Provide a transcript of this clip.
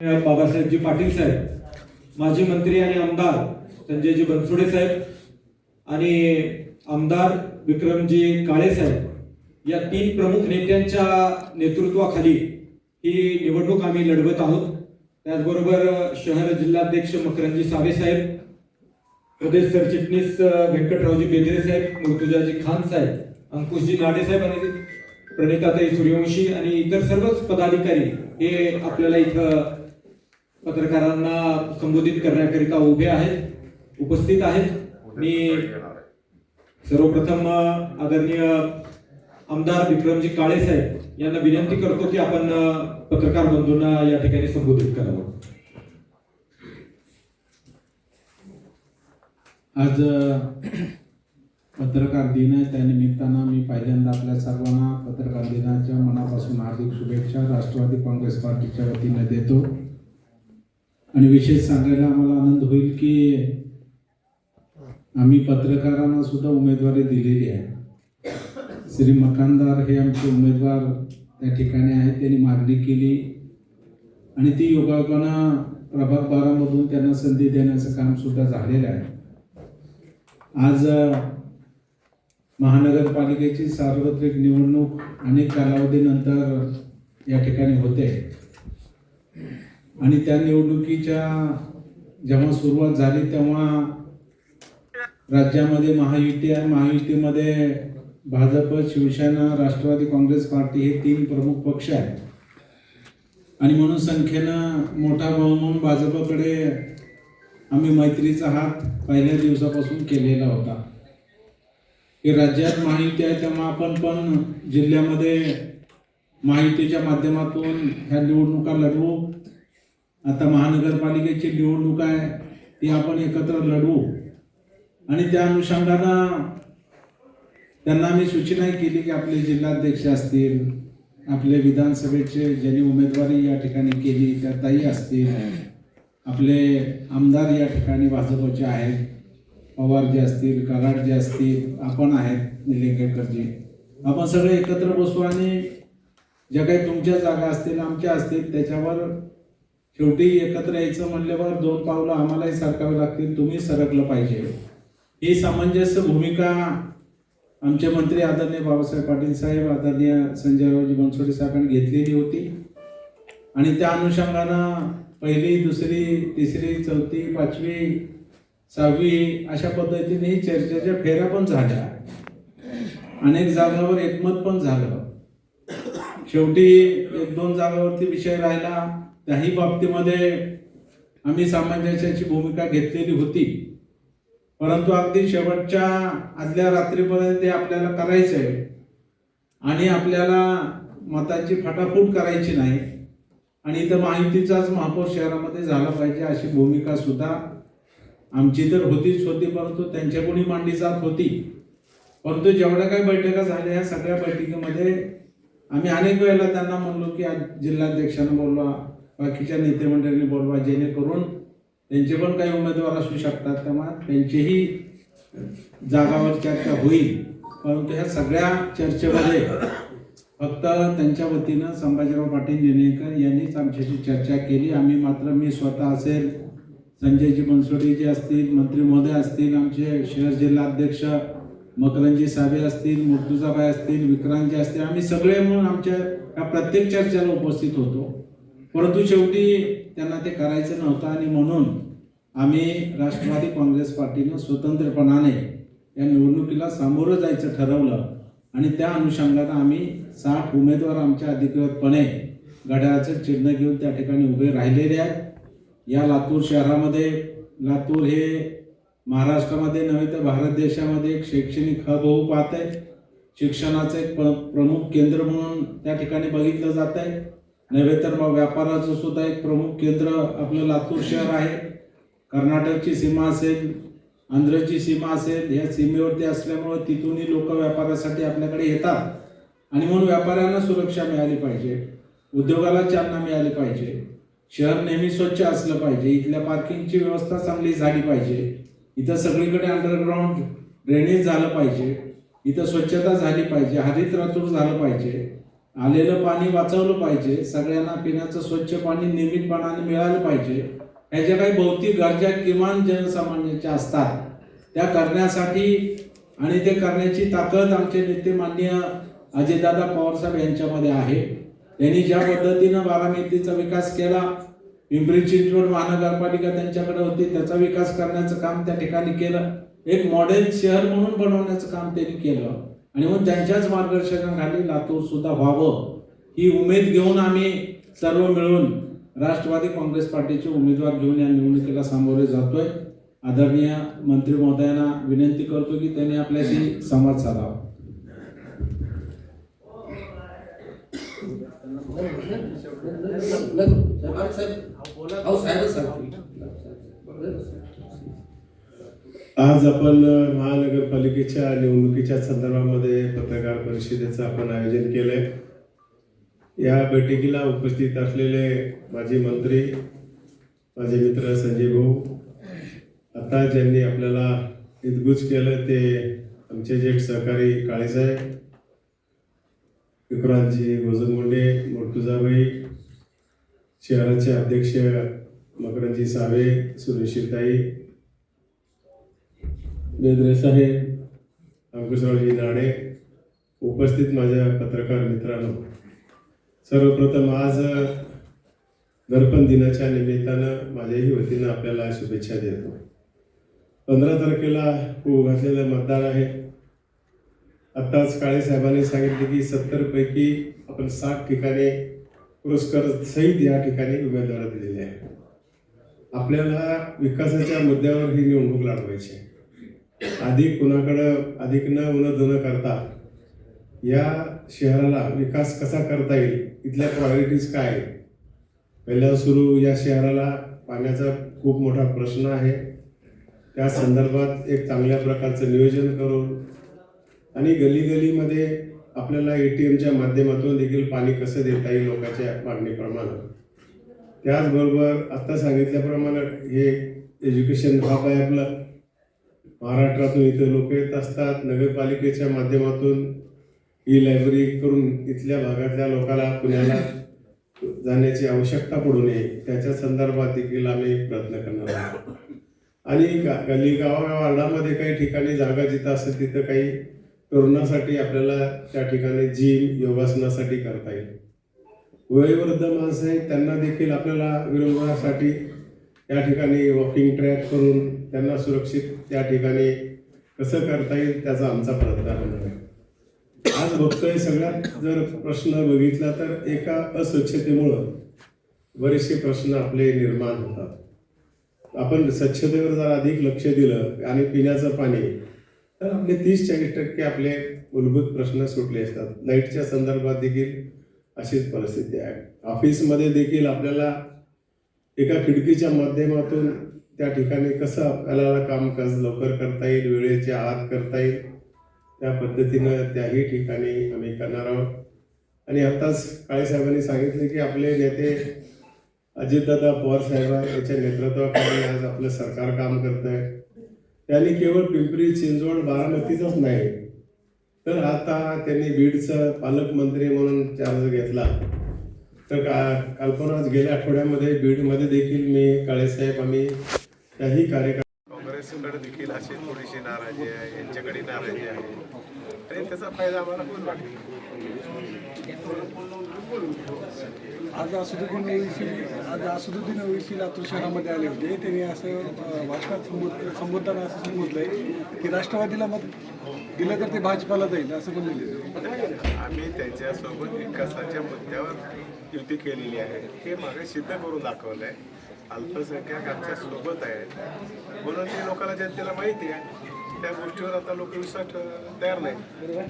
बाबासाहेबजी पाटील साहेब माजी मंत्री आणि आमदार संजयजी बनसोडे साहेब आणि आमदार विक्रमजी काळे साहेब या तीन प्रमुख नेत्यांच्या नेतृत्वाखाली ही निवडणूक आम्ही लढवत आहोत. त्याचबरोबर शहर जिल्हाध्यक्ष मकरंजी सावे साहेब प्रदेश सरचिटणीस व्यंकटरावजी बेदरे साहेब मुर्तुजाजी खान साहेब अंकुशजी नाडे साहेब आणि प्रणिताताई सूर्यवंशी आणि इतर सर्वच पदाधिकारी हे आपल्याला इथं पत्रकारांना संबोधित करण्याकरिता उभे आहेत उपस्थित आहेत. मी सर्वप्रथम आदरणीय आमदार विक्रमजी काळे साहेब यांना विनंती करतो की आपण पत्रकार बंधूंना या ठिकाणी संबोधित करावं. आज पत्रकार दिन आहे. त्या निमित्तानं मी पहिल्यांदा आपल्या सर्वांना पत्रकार दिनाच्या मनापासून हार्दिक शुभेच्छा राष्ट्रवादी काँग्रेस पार्टीच्या वतीने देतो. आणि विशेष सांगायला आम्हाला आनंद होईल की आम्ही पत्रकारांना सुद्धा उमेदवारी दिलेली आहे. श्री मकानदार हे आमचे उमेदवार त्या ठिकाणी आहेत त्यांनी मागणी केली. आणि ती योगायोगानं प्रभाग बारामधून त्यांना संधी देण्याचं काम सुद्धा झालेलं आहे. आज महानगरपालिकेची सार्वत्रिक निवडणूक अनेक कालावधीनंतर या ठिकाणी होते. आणि त्या निवडणुकीच्या जेव्हा सुरुवात झाली तेव्हा राज्यामध्ये महायुती आहे महायुतीमध्ये भाजप शिवसेना राष्ट्रवादी काँग्रेस पार्टी हे तीन प्रमुख पक्ष आहेत. आणि म्हणून संख्येनं मोठा भाऊ म्हणून भाजपकडे आम्ही मैत्रीचा हात पहिल्या दिवसापासून केलेला होता. की राज्यात माहिती आहे तेव्हा आपण पण जिल्ह्यामध्ये माहितीच्या माध्यमातून ह्या निवडणुका लढवू. आता महानगरपालिकेची निवडणूक आहे ती आपण एकत्र लढवू. आणि त्या अनुषंगानं त्यांना मी सूचनाही केली की आपले जिल्हाध्यक्ष असतील आपले विधानसभेचे ज्यांनी उमेदवारी या ठिकाणी केली त्या ताई असतील आपले आमदार या ठिकाणी भाजपचे आहेत पवार जे असतील कराडजी असतील आपण आहेत निलिंगेकरजी आपण सगळे एकत्र बसू आणि ज्या काही तुमच्या जागा असतील आमच्या असतील त्याच्यावर शेवटी एकत्र यायचं म्हणल्यावर दोन पावलं आम्हालाही सरकावे लागतील तुम्ही सरकलं पाहिजे. ही सामंजस्य भूमिका आमचे मंत्री आदरणीय बाबासाहेब पाटील साहेब आदरणीय संजयरावजी बनसोडे साहेबांनी घेतलेली होती. आणि त्या अनुषंगानं पहिली दुसरी तिसरी चौथी पाचवी सहावी अशा पद्धतीने ही चर्चेच्या फेऱ्या पण झाल्या. अनेक जागावर एकमत पण झालं. शेवटी एक दोन जागावरती विषय राहिला. त्याही बाबतीमध्ये आम्ही सामंजस्याची भूमिका घेतलेली होती. परंतु अगदी शेवटच्या आदल्या रात्रीपर्यंत ते आपल्याला करायचं आहे आणि आपल्याला मताची फाटाफूट करायची नाही आणि इथं माहितीचाच महापौर शहरामध्ये झाला पाहिजे अशी भूमिका सुद्धा आमची तर होतीच होती परंतु त्यांच्याकडून मांडली जात होती. परंतु जेवढ्या काही बैठका झाल्या या सगळ्या बैठकीमध्ये आम्ही अनेक वेळेला त्यांना म्हणलो की आज जिल्हाध्यक्षांना बोललो बाकीच्या नेतेमंडळींनी बोलवा जेणेकरून त्यांचे पण काही उमेदवार असू शकतात. तेव्हा त्यांचीही जागावर चर्चा होईल. परंतु ह्या सगळ्या चर्चेमध्ये फक्त त्यांच्या वतीनं संभाजीराव पाटील निनेकर यांनीच आमच्याशी चर्चा केली. आम्ही मात्र मी स्वतः असेल संजयजी बनसोडी जे असतील मंत्री महोदय असतील आमचे शहर जिल्हा अध्यक्ष मकरंजी साबे असतील मुर्तुजाबाई असतील विक्रांतजी असतील आम्ही सगळे म्हणून आमच्या या प्रत्येक चर्चेला उपस्थित होतो. परंतु शेवटी त्यांना ते करायचं नव्हतं आणि म्हणून आम्ही राष्ट्रवादी काँग्रेस पार्टीनं स्वतंत्रपणाने या निवडणुकीला सामोरं जायचं ठरवलं. आणि त्या अनुषंगानं आम्ही साठ उमेदवार आमच्या अधिकृतपणे घड्याळाचं चिन्ह घेऊन त्या ठिकाणी उभे राहिलेले आहेत. या लातूर शहरामध्ये लातूर हे महाराष्ट्रामध्ये नव्हे तर भारत देशामध्ये एक शैक्षणिक हब होऊ पाहत आहे शिक्षणाचं एक प्रमुख केंद्र म्हणून त्या ठिकाणी बघितलं जात आहे नव्हे तर मग व्यापाराचं सुद्धा एक प्रमुख केंद्र आपलं लातूर शहर आहे. कर्नाटकची सीमा असेल आंध्रची सीमा असेल या सीमेवरती असल्यामुळं तिथूनही लोक व्यापारासाठी आपल्याकडे येतात. आणि म्हणून व्यापाऱ्यांना सुरक्षा मिळाली पाहिजे उद्योगाला चालना मिळाली पाहिजे शहर नेहमी स्वच्छ असलं पाहिजे इथल्या पार्किंगची व्यवस्था चांगली झाली पाहिजे इथं सगळीकडे अंडरग्राऊंड ड्रेनेज झालं पाहिजे इथं स्वच्छता झाली पाहिजे हरित रातूर झालं पाहिजे आलेलं पाणी वाचवलं पाहिजे सगळ्यांना पिण्याचं स्वच्छ पाणी नियमितपणाने मिळालं पाहिजे. ह्या काही भौतिक गरजा किमान जनसामान्यांच्या असतात त्या करण्यासाठी आणि ते करण्याची ताकद आमचे नेते मान्य अजयदादा पवारसाहेब यांच्यामध्ये आहे. त्यांनी ज्या पद्धतीनं बारामतीचा विकास केला पिंपरी चिंचवड महानगरपालिका त्यांच्याकडे होती त्याचा विकास करण्याचं काम त्या ठिकाणी केलं. एक मॉडेल शहर म्हणून बनवण्याचं काम त्यांनी केलं. आणि मग त्यांच्याच मार्गदर्शनाखाली लातूर सुद्धा व्हावं ही उमेद घेऊन आम्ही सर्व मिळून राष्ट्रवादी काँग्रेस पार्टीचे उमेदवार घेऊन या निवडणुकीला सामोरे जातोय. आदरणीय मंत्री महोदयांना विनंती करतो की त्यांनी आपल्याशी संवाद साधावा. साहेब. आज आपण महानगरपालिकेच्या निवडणुकीच्या संदर्भामध्ये पत्रकार परिषदेचं आपण आयोजन केलं आहे या बैठकीला उपस्थित असलेले माजी मंत्री माझे मित्र संजय भाऊ आता ज्यांनी आपल्याला हितगुज केलं ते आमचे ज्येष्ठ सहकारी काळेसाहेब विक्रांतजी गोजनमुंडे मोर्तुजाबाई शहराचे अध्यक्ष मकरंजी सावे सुरेशीताई बेंद्रे साहेब अंकुशरावजी नाणे उपस्थित माझ्या पत्रकार मित्रांनो सर्वप्रथम आज दर्पण दिनाच्या निमित्तानं माझ्याही वतीनं आपल्याला शुभेच्छा देतो. पंधरा तारखेला होऊ घातलेलं मतदान आहे. आत्ताच काळे साहेबांनी सांगितले की सत्तरपैकी आपण साठ ठिकाणी पुरस्कार सहित या ठिकाणी उमेदवार दिलेले आहे. आपल्याला विकासाच्या मुद्द्यावर ही निवडणूक लढवायची आहे. अधिक कुणाकडं अधिक न उन धन करता या शहराला विकास कसा करता येईल? इथल्या प्रायोरिटीज काय आहेत? पहिल्या सुरू या शहराला पाण्याचा खूप मोठा प्रश्न आहे. त्या संदर्भात एक चांगल्या प्रकारचं नियोजन करून आणि गली गलीमध्ये आपल्याला ए टी एमच्या माध्यमातून देखील पाणी कसं देता येईल लोकांच्या मागणीप्रमाणे त्याचबरोबर आत्ता सांगितल्याप्रमाणे हे एज्युकेशन हब आहे आपलं. महाराष्ट्रातून इथे लोक येत असतात नगरपालिकेच्या माध्यमातून ही लायब्ररी करून इथल्या भागातल्या लोकांना पुण्याला जाण्याची आवश्यकता पडू नये त्याच्या संदर्भात देखील आम्ही प्रयत्न करणार आहोत. आणि गा- गल्ली गावा काही ठिकाणी जागा जिथं असेल तिथं काही तरुणासाठी आपल्याला त्या ठिकाणी जिम योगासनासाठी करता येईल. वयोवृद्ध माणसं आहेत त्यांना देखील आपल्याला विरंगुळासाठी त्या ठिकाणी वॉकिंग ट्रॅक करून त्यांना सुरक्षित त्या ठिकाणी कसं करता येईल त्याचा आमचा प्रयत्न होणार आहे. आज बघतोय सगळ्यात जर प्रश्न बघितला तर एका अस्वच्छतेमुळं बरेचसे प्रश्न आपले निर्माण होतात. आपण स्वच्छतेवर जर अधिक लक्ष दिलं आणि पिण्याचं पाणी तर आपले तीस चाळीस टक्के आपले मूलभूत प्रश्न सुटले असतात. लाईटच्या संदर्भात देखील अशीच परिस्थिती आहे. ऑफिसमध्ये देखील आपल्याला एका खिडकीच्या माध्यमातून त्या ठिकाणी कसं आपल्याला काम लवकर करता येईल वेळेच्या आत करता येईल त्या पद्धतीनं त्याही ठिकाणी आम्ही करणार आहोत. आणि आत्ताच काळे साहेबांनी सांगितले की आपले नेते अजितदादा पवार साहेब यांच्या नेतृत्वाखाली आज आपलं सरकार काम करत आहे त्यांनी केवळ पिंपरी चिंचवड बारामतीतच नाही तर आता त्यांनी बीडचं पालकमंत्री म्हणून चार्ज घेतला. तर का कल्पना गेल्या आठवड्यामध्ये बीडमध्ये देखील मी काळेसाहेब आम्ही त्याही कार्यक्रम काँग्रेसकडे देखील अशी थोडीशी नाराजी आहे यांच्याकडे नाराजी आहे. आणि त्याचा फायदा आम्हाला होईल वाटतो. आज असुद्दीन ओवैसी आज असुद्दीन ओवैसी लातूर शहरामध्ये आले होते. त्यांनी असं भाषणात संबोध संबोधताना असं सांगितलंय की राष्ट्रवादीला मत दिलं तर ते भाजपाला जाईल असं म्हणलेलं आम्ही त्यांच्यासोबत विकासाच्या मुद्द्यावर युती केलेली आहे. हे मागे सिद्ध करून दाखवलं आहे अल्पसंख्याक आमच्यासोबत आहेत. म्हणून ते लोकांना जनतेला माहिती आहे. त्या गोष्टीवर आता लोक विश्वास तयार नाही